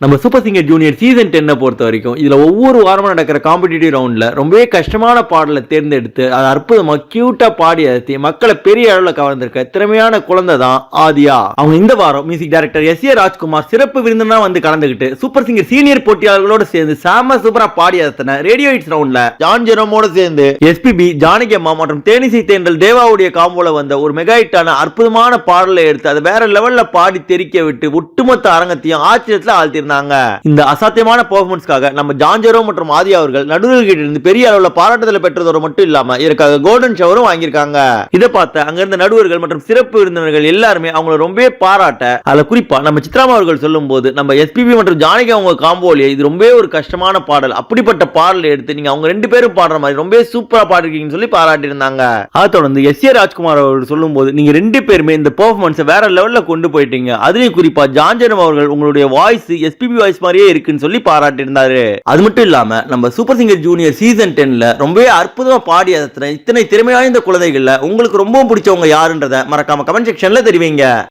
நம்ம super singer junior season டென்னை பொறுத்த வரைக்கும் இதுல ஒவ்வொரு வாரமும் நடக்கிற காம்படிட்டிவ் ரவுண்ட்ல ரொம்பவே கஷ்டமான பாடலை தேர்ந்தெடுத்து அது அற்புதமா கியூட்டா பாடி அழுத்தி மக்களை பெரிய அளவுல கவர்ந்திருக்க திறமையான குழந்தை தான் ஆதியா. அவங்க இந்த வாரம் music director S A Rajkumar சிறப்பு விருந்தினா வந்து கலந்துகிட்டு சூப்பர் சிங்கர் சீனியர் போட்டியாளர்களோட சேர்ந்து சாம சூப்பரா பாடி அழுத்தின ரேடியோ ஹிட்ஸ் ரவுண்ட்ல ஜான் ஜெரோமோட சேர்ந்து எஸ்பிபி ஜானகி அம்மா மற்றும் தேனிசை தேண்டல் தேவாவுடைய காம்போல வந்த ஒரு மெகா ஹிட்டான அற்புதமான பாடலை எடுத்து அதை வேற லெவல்ல பாடி தெரிக்க விட்டு ஒட்டுமொத்த அரங்கத்தையும் ஆச்சரியத்துல ஆழ்த்திருந்தாங்க இந்த அசாத்தியமான பெர்ஃபார்மன்ஸ்க்காக நம்ம ஜான்ஜரோ மற்றும் ஆதியா அவர்கள் நடுவர்கிட்ட இருந்து பெரிய அளவுல பாராட்டுதல பெற்றதோடு மட்டும் இல்லாம இதற்காக கோல்டன் ஷவரும் வாங்கியிருக்காங்க. இதை பார்த்த அங்கிருந்த நடுவர்கள் மற்றும் சிறப்பு விருந்தினர்கள் எல்லாருமே அவங்கள ரொம்பவே பாராட்ட அதுல குறிப்பா நம்ம சித்ராமா அவர்கள் சொல்லும் போது நம்ம எஸ்பிபி மற்றும் ஜானகி அவங்க காம்போலியே இது ரொம்பவே ஒரு கஷ்டமான பாடல். அப்படிப்பட்ட பாடலை எடுத்து நீங்க அவங்க ரெண்டு பேரும் பாடுற மாதிரி ரொம்பவே சூப்பரா பாடிருக்கீங்கன்னு சொல்லி பாராட்டியிருந்தாங்க. அதை தொடர்ந்து எஸ் ஏ ராஜ்குமார் அவர்கள் சொல்லும் போது நீங்க ரெண்டு பேருமே இந்த பெர்ஃபார்மன்ஸை வேற லெவல்ல கொண்டு போயிட்டீங்க. அதுலேயும் குறிப்பா ஜான்ஜனம் அவர்கள் உங்களுடைய வாய்ஸ் எஸ் எஸ்பிபி வாய்ஸ் மாதிரியே இருக்குன்னு சொல்லி பாராட்டியிருந்தாரு. அது மட்டும் இல்லாம நம்ம சூப்பர் சிங்கர் ஜூனியர் சீசன் டென்ல ரொம்பவே அற்புதமா பாடி அதத்தின இத்தனை திறமை வாய்ந்த குழந்தைகள்ல உங்களுக்கு ரொம்ப பிடிச்சவங்க யாருன்றத மறக்காம கமெண்ட் செக்ஷன்ல தெரிவிங்க.